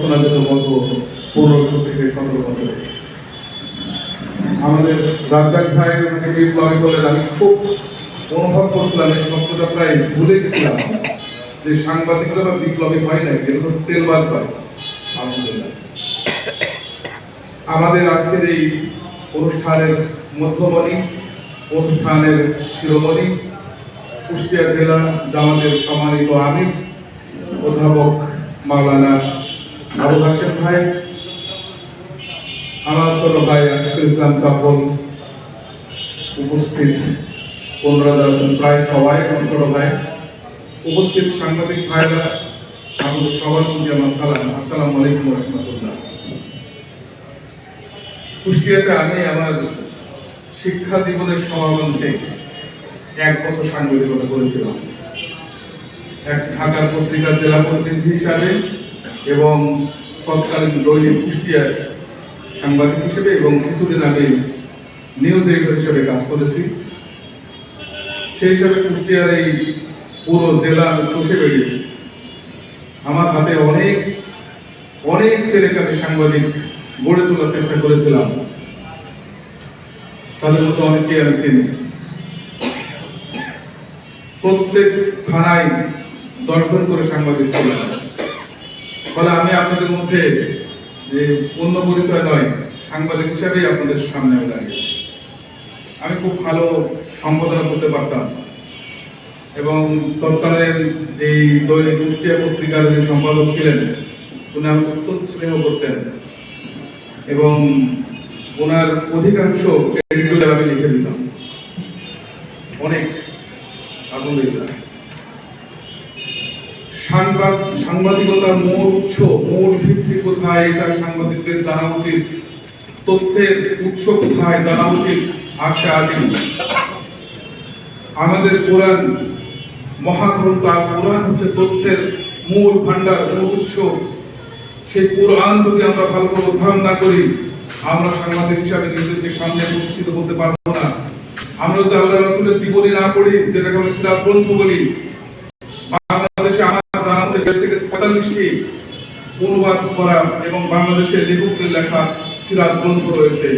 শোনা যেত পনেরোশো থেকে সতেরো বছরে আমাদের রাজ্জাক ভাই ওনাকে বিপ্লবী বলেন আমি খুব অনুভব করছিলাম, এই শব্দটা প্রায় ভুলে গেছিলাম যে সাংবাদিকরা বা বিপ্লবী হয় না কিন্তু তেলবাজ হয়। আমাদের আজকের এই অনুষ্ঠানের মধ্যমণি, অনুষ্ঠানের শিরোমণি কুষ্টিয়া জেলা জামাতের সম্মানিত আমির, অধ্যাপক মাওলানা ভাই, আমার ছোট ভাই আশিকুল ইসলাম উপস্থিত, পনেরো প্রায় সবাই আমার ছোট ভাই। উপস্থিত সাংবাদিক ভাইরা, আমাদের সবার প্রতি আমার সালাম। আলাইকুম রহমতুল্লাহ। কুষ্টিয়াতে আমি আমার শিক্ষা জীবনের সমাগমে এক বছর সাংবাদিকতা করেছিলাম। এক ঢাকার পত্রিকার জেলা প্রতিনিধি হিসাবে এবং তৎকালীন দৈনিক কুষ্টিয়ার সাংবাদিক হিসেবে এবং কিছুদিন আগে নিউজ এডিটর হিসেবে কাজ করেছি। সেই হিসাবে কুষ্টিয়ার এই পুরো জেলা চষে বেরিয়েছি। আমার হাতে অনেক অনেক ছেলেকে আমি সাংবাদিক গড়ে তোলার চেষ্টা করেছিলাম। তাদের মতো অনেককে আমি চিনি। প্রত্যেক থানায় দর্শন করে সাংবাদিক ছিলেন ফলে আমি আপনাদের মধ্যে যে অন্য পরিচয় নয়, সাংবাদিক হিসাবেই আপনাদের সামনে আমি দাঁড়িয়েছি আমি খুব ভালো সম্বোধনা করতে পারতাম এবং তৎকালীন এই দৈনিক কুষ্টিয়া পত্রিকার যে সম্পাদক ছিলেন আমাকে অত্যন্ত স্নেহ করতেন এবং ওনার অধিকাংশ এডিটোরিয়াল আমি লিখে দিতাম। অনেক সাংবাদ সাংবাদিকতার মূল উৎস, মূল ভিত্তি কোথায়? এটা সাংবাদিকদের জানা উচিত। তথ্যের উৎস কোথায়? জানা উচিত। আশা আছে আমাদের কোরআন মহাগ্রন্থ কোরআন হচ্ছে তথ্যের মূল ভান্ডার মূল উৎস। সেই কোরআন যদি আমরা ভালো করে অধ্যয়ন না করি, আমরা সাংবাদিক হিসাবে নিজেদেরকে সামনে প্রতিষ্ঠিত করতে পারব না। আমরা যদি আল্লাহ রাসুলের জীবনী না পড়ি, যেটাকে আমরা সিরাত গ্রন্থ বলি বাংলাদেশে আমার জানা মতে দেশ থেকে পঁয়তাল্লিশটি অনুবাদ করা এবং বাংলাদেশের লেখকদের লেখা সিরাত গ্রন্থ রয়েছে।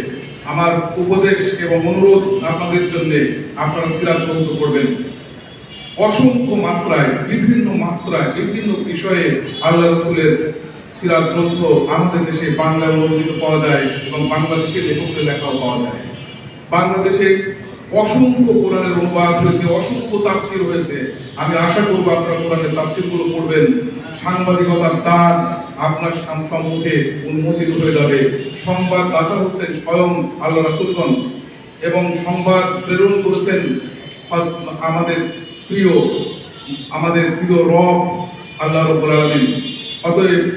আমার উপদেশ এবং অনুরোধ আপনাদের জন্য আপনারা সিরাত গ্রন্থ পড়বেন। অসংখ্য মাত্রায়, বিভিন্ন মাত্রায়, বিভিন্ন বিষয়ে আল্লাহ রসুলের সিরাত গ্রন্থ আমাদের দেশে বাংলায় অনুদিত পাওয়া যায় এবং বাংলাদেশের লেখকদের লেখাও পাওয়া যায়। বাংলাদেশে অসংখ্য কোরআনের অনুবাদ হয়েছে অসংখ্য তাফসির হয়েছে আমি আশা করব আপনারা কোরআনের তাফসিরগুলো পড়বেন। সাংবাদিকতার দ্বার আপনার সাম- সম্মুখে উন্মোচিত হয়ে যাবে। সংবাদদাতা হচ্ছেন স্বয়ং আল্লাহ রাসুলগণ এবং সংবাদ প্রেরণ করেছেন আমাদের প্রিয় আমাদের প্রিয় রব আল্লাহ রব্বুল আলামিন। অতএব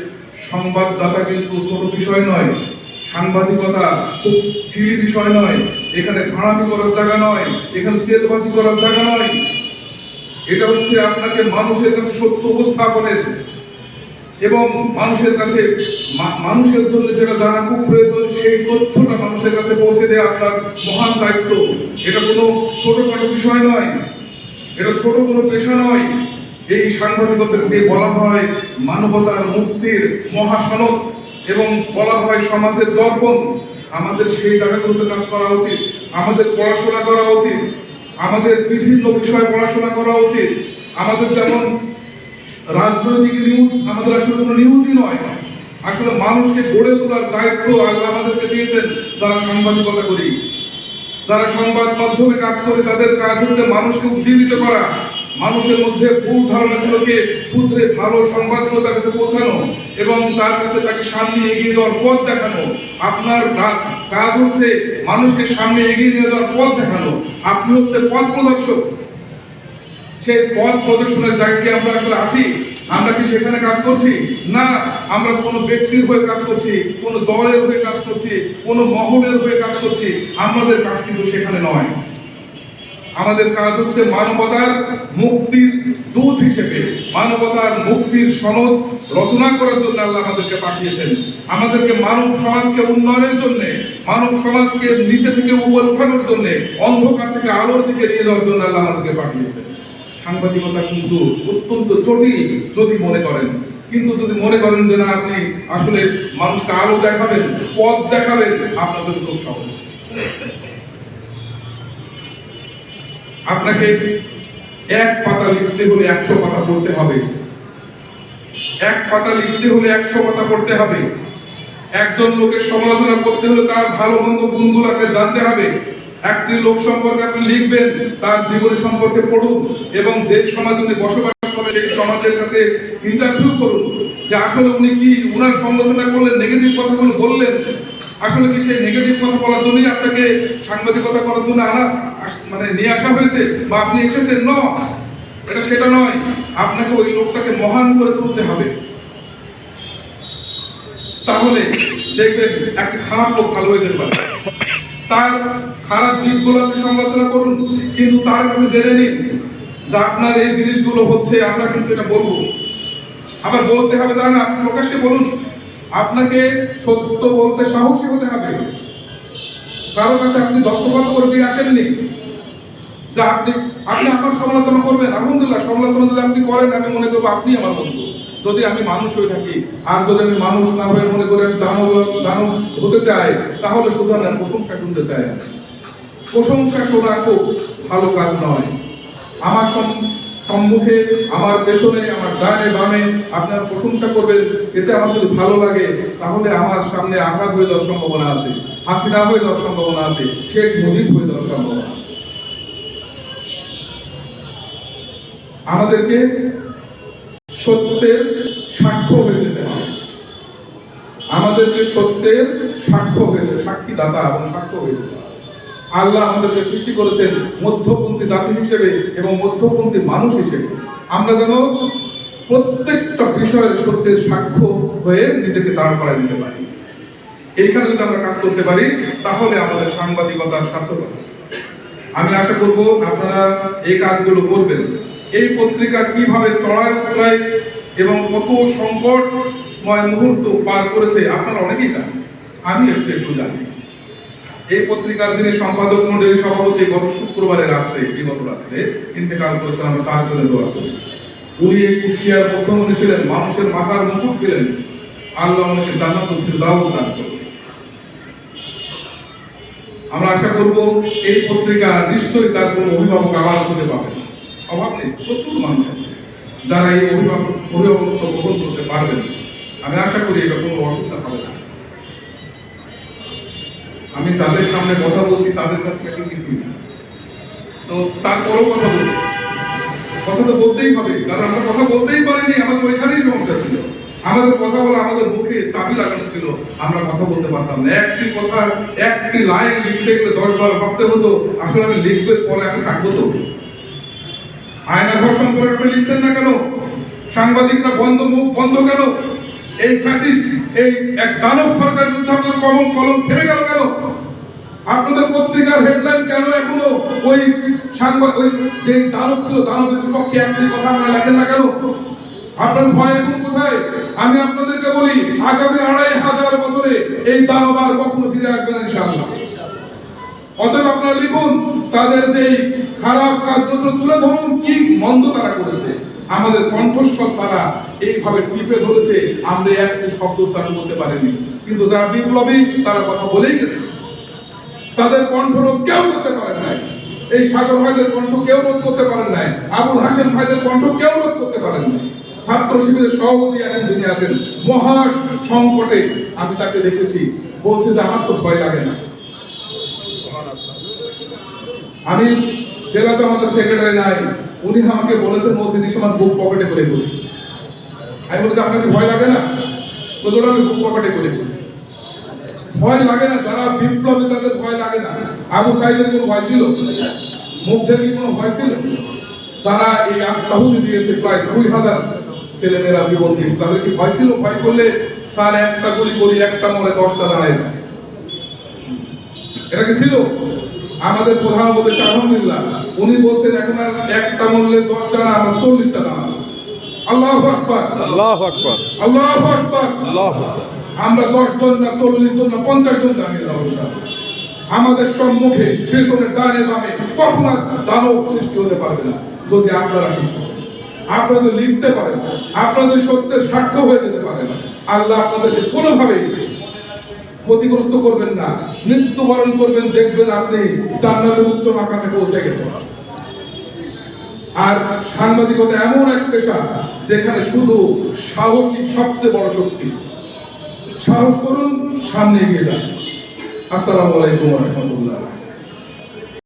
সংবাদদাতা কিন্তু ছোট বিষয় নয় সাংবাদিকতা খুব সিঁড়ি বিষয় নয়, এখানে ভাড়ামি করার জায়গা নয়, এখানে তেলবাজি করার জায়গা নয়। এটা হচ্ছে আপনাকে মানুষের কাছে সত্য উপস্থাপনের এবং মানুষের কাছে মানুষের জন্য যেটা জানা খুব প্রয়োজন, সেই তথ্যটা মানুষের কাছে পৌঁছে দেওয়া আপনার মহান দায়িত্ব। এটা কোনো ছোটোখাটো বিষয় নয়, এটা ছোট কোনো পেশা নয়। এই সাংবাদিকতাকে বলা হয় মানবতার মুক্তির মহাসনদ। এবং বলা হয় সমাজের দর্পণ। আমাদের সেই জায়গাগুলোতে কাজ করা উচিত। আমাদের পড়াশোনা করা উচিত। আমাদের বিভিন্ন বিষয়ে পড়াশোনা করা উচিত। আমাদের যেমন রাজনৈতিক নিউজ আমাদের আসলে কোনো নিউজই নয়। আসলে মানুষকে গড়ে তোলার দায়িত্ব আল্লাহ আমাদেরকে দিয়েছেন যারা সাংবাদিকতা করি। যারা সংবাদ মাধ্যমে কাজ করে, তাদের কাজ হচ্ছে মানুষকে উজ্জীবিত করা। মানুষের মধ্যে ভুল ধারণাগুলোকে শুধরে ভালো সংবাদগুলো তার কাছে পৌঁছানো এবং তার কাছে তাকে সামনে এগিয়ে যাওয়ার পথ দেখানো, আপনার কাজ হচ্ছে মানুষকে সামনে এগিয়ে নিয়ে যাওয়ার পথ দেখানো। আপনি হচ্ছে পথ প্রদর্শক। সেই পথ প্রদর্শনের জায়গায় আমরা আসলে আছি? আমরা কি সেখানে কাজ করছি? না, আমরা কোনো ব্যক্তির হয়ে কাজ করছি, কোনো দলের হয়ে কাজ করছি, কোনো মহলের হয়ে কাজ করছি। আমাদের কাজ কিন্তু সেখানে নয়। আমাদের কাজ হচ্ছে মানবতার মুক্তির দূত হিসেবে, মানবতার মুক্তির সনদ রচনা করার জন্য আল্লাহ আমাদেরকে পাঠিয়েছেন। আমাদেরকে মানব সমাজকে উন্নয়নের জন্য, মানব সমাজকে নিচে থেকে উপর উঠানোর জন্য, অন্ধকার থেকে আলোর দিকে নিয়ে যাওয়ার জন্য আল্লাহ আমাদেরকে পাঠিয়েছেন। সাংবাদিকতা কিন্তু অত্যন্ত জটিল যদি মনে করেন। কিন্তু যদি মনে করেন যে না, আপনি আসলে মানুষকে আলো দেখাবেন, পথ দেখাবেন, আপনার জন্য খুব সহজ। আপনাকে এক পাতা লিখতে হলে একশো কথা পড়তে হবে। এক পাতা লিখতে হলে একশো কথা পড়তে হবে। একজন লোকের সমালোচনা করতে হলে তার ভালো মন্দ গুণগুলোকে জানতে হবে। একটি লোক সম্পর্কে আপনি লিখবেন, তার জীবনী সম্পর্কে পড়ুন এবং যে সমাজে উনি বসবাস করে সেই সমাজের কাছে ইন্টারভিউ করুন যে আসলে উনি কি, উনার সমালোচনা করলেন নেগেটিভ কথাগুলো বললেন। আসলে কি সেই নেগেটিভ কথা বলার জন্যই আপনাকে সাংবাদিকতা করার জন্য আনা মানে নিয়ে আসা হয়েছে? বা আপনি এসেছেন? ন। এটা সেটা নয়। আপনাকে ওই লোকটাকে মহান করে তুলতে হবে। তাহলে দেখবেন একটা খারাপ লোক ভালো হয়ে যেতে পারে। তার খারাপ দিকগুলো আপনি সমালোচনা করুন, কিন্তু তার কাছে জেনে নিন যে আপনার এই জিনিসগুলো হচ্ছে, আমরা কিন্তু এটা বলব। আবার বলতে হবে তা না, আপনি প্রকাশ্যে বলুন। আপনাকে সত্য বলতে সাহসী হতে হবে। কারও কাছে আপনি দস্তখত করে দিয়ে আসেননি। যে আপনি আপনি আমার সমালোচনা করবেন। আলহামদুলিল্লাহ, সমালোচনা যদি আপনি করেন, আমি মনে করব আপনি আমার বন্ধু। যদি আমি মানুষ হয়ে থাকি, আর যদি আমি মানুষ না হয়ে মনে করি আমি দানব দানব হতে চাই, তাহলে শুধু আমি প্রশংসা শুনতে চাই। প্রশংসা শোনা খুব ভালো কাজ নয়। আমার সম্মুখে, আমার পেছনে, আমার ডানে বামে আপনার প্রশংসা করবেন, এতে আমার যদি ভালো লাগে, তাহলে আমার সামনে আসাদ হয়ে যাওয়ার সম্ভাবনা আছে, হাসিনা হয়ে যাওয়ার সম্ভাবনা আছে, শেখ মুজিব হয়ে যাওয়ার সম্ভাবনা আছে আমাদেরকে সত্যের সাক্ষ্য হয়ে যেতে হবে আমাদেরকে সত্যের সাক্ষ্য হয়ে সাক্ষী দাতা এবং সাক্ষ্য হয়ে যেতে হবে। আল্লাহ আমাদেরকে সৃষ্টি করেছেন মধ্যপন্থী জাতি হিসেবে এবং মধ্যপন্থী মানুষ হিসেবে। আমরা যেন প্রত্যেকটা বিষয়ের সত্যের সাক্ষ্য হয়ে নিজেকে দাঁড় করায় দিতে পারি। এইখানে যদি আমরা কাজ করতে পারি, তাহলে আমাদের সাংবাদিকতার সার্থকতা আমি আশা করব আপনারা এই কাজগুলো করবেন। এই পত্রিকা কীভাবে চড়াই উতরাই এবং কত সংকটময় মুহূর্ত পার করেছে আপনারা অনেকেই জানেন। আমি একটু একটু জানি। এই পত্রিকার যিনি সম্পাদক মন্ডলীর সভাপতি গত শুক্রবারের রাত্রে, বিগত রাত্রে, ইন্তেকাল করেছেন, আমরা তার জন্য দোয়া করি। উনি এই কুষ্টিয়ার মধ্যমণি ছিলেন, মানুষের মাথার মুকুট ছিলেন। আল্লাহ ওনাকে জান্নাতুল ফিরদাউস দান করুন। আমরা আশা করব এই পত্রিকা নিশ্চয়ই তার কোনো অভিভাবক আবার খুঁজে পাবেন অভাব নেই, প্রচুর মানুষ আছে। যারা এই অভিভাবক অভিভাবকত্ব গ্রহণ করতে পারবেন আমি আশা করি এটা কোনো অসুবিধা হবে না। আমি যাদের সামনে কথা বলছি, তাদের কাছে আসলে কিছুই না। তো তারপরও কথা বলছি। কথা তো বলতেই হবে, কারণ আমরা কথা বলতেই পারিনি, আমাদের ওইখানেই সমস্যা ছিল। আমাদের কথা বলা আমাদের মুখে চাবি লাগানো ছিল, আমরা কথা বলতে পারতাম না। একটি কথা, একটি লাইন লিখতে গেলে দশ বার ভাবতে হতো, আসলে আমি লিখবে পরে আমি থাকব তো। আয়না ঘর সম্পর্কে আপনি লিখছেন না কেন? সাংবাদিকরা বন্ধ মুখ বন্ধ কেন? এই ফ্যাসিস্ট এই এক দানব সরকারের বিরুদ্ধে আপনাদের কলম কলম থেমে গেল কেন? আপনাদের পত্রিকার হেডলাইন কেন এখনও ওই সাংবাদ ওই যে দানব ছিল, দানবের বিপক্ষে একটি কথা আপনারা লেখেন না কেন? আপনার ভয় এখন কোথায়? আমি আপনাদেরকে বলি, আগামী আড়াই হাজার বছরে এই দানব আর কখনো ফিরে আসবে না ইনশাআল্লাহ। অতএব আপনারা লিখুন, তাদের যে খারাপ কাজগুলো তুলে ধরুন কি মন্দ তারা করেছে। আমাদের কণ্ঠস্বর তারা এইভাবে টিপে ধরেছে, আমরা একটু শব্দ উচ্চারণ করতে পারিনি। কিন্তু যারা বিপ্লবী, তারা কথা বলেই গেছে। তাদের কণ্ঠ রোধ কেউ করতে পারে নাই। এই সাগর ভাইদের কণ্ঠ কেউ রোধ করতে পারেন নাই। আবুল হাসেম ভাইদের কণ্ঠ কেউ রোধ করতে পারেন নাই। ছাত্র শিবিরের সভাপতি এখন যিনি আছেন। মহা সংকটে আমি তাকে দেখেছি। বলছে যে আমার তো ভয় লাগে না। আমি জেলা জামাতের সেক্রেটারি নাই। উনি আমাকে বলেছেন মসজিদ আমার বুক পকেটে করে করি আমি বলছি আপনার কি ভয় লাগে না? "ওটা আমি বুক পকেটে করে করি ভয় লাগে না, যারা বিপ্লবী তাদের ভয় লাগে না। আবু সাইদের কোনো ভয় ছিল? মুগ্ধের কি কোনো ভয় ছিল? যারা এই আত্মাহুতি দিয়েছে, প্রায় দুই হাজার ছেলেমেয়েরা জীবন দিয়েছে, তাদের কি ভয় ছিল? ভয় করলে স্যার, একটা গুলি করি, একটা মরে দশটা দাঁড়ায় এটা কি ছিল? আমাদের প্রধান উপদেষ্টা আলহামদুলিল্লাহ উনি বলছেন এখন আর একটা মরলে দশটা না আমার চল্লিশটা দাঁড়ানো আল্লাহ আকবার। আল্লাহ আকবার। আল্লাহ আকবার। আল্লাহ আমরা দশ জন না চল্লিশ জন না পঞ্চাশ জন দাঁড়িয়ে যাব। আমাদের সম্মুখে পেছনে ডানে বামে কখনো দানব সৃষ্টি হতে পারবে না যদি আপনারা আপনাদের লিখতে পারেন আপনাদের সত্যের সাক্ষ্য হয়ে যেতে পারেন আল্লাহ আপনাদেরকে কোনোভাবেই ক্ষতিগ্রস্ত করবেন না। মৃত্যুবরণ করবেন, দেখবেন আপনি জান্নাতের উচ্চ মাকামে পৌঁছে গেছেন। আর সাংবাদিকতা এমন এক পেশা যেখানে শুধু সাহসী সবচেয়ে বড় শক্তি। সাহস করুন, সামনে এগিয়ে যান। আসসালামু আলাইকুম রহমতুল্লাহ।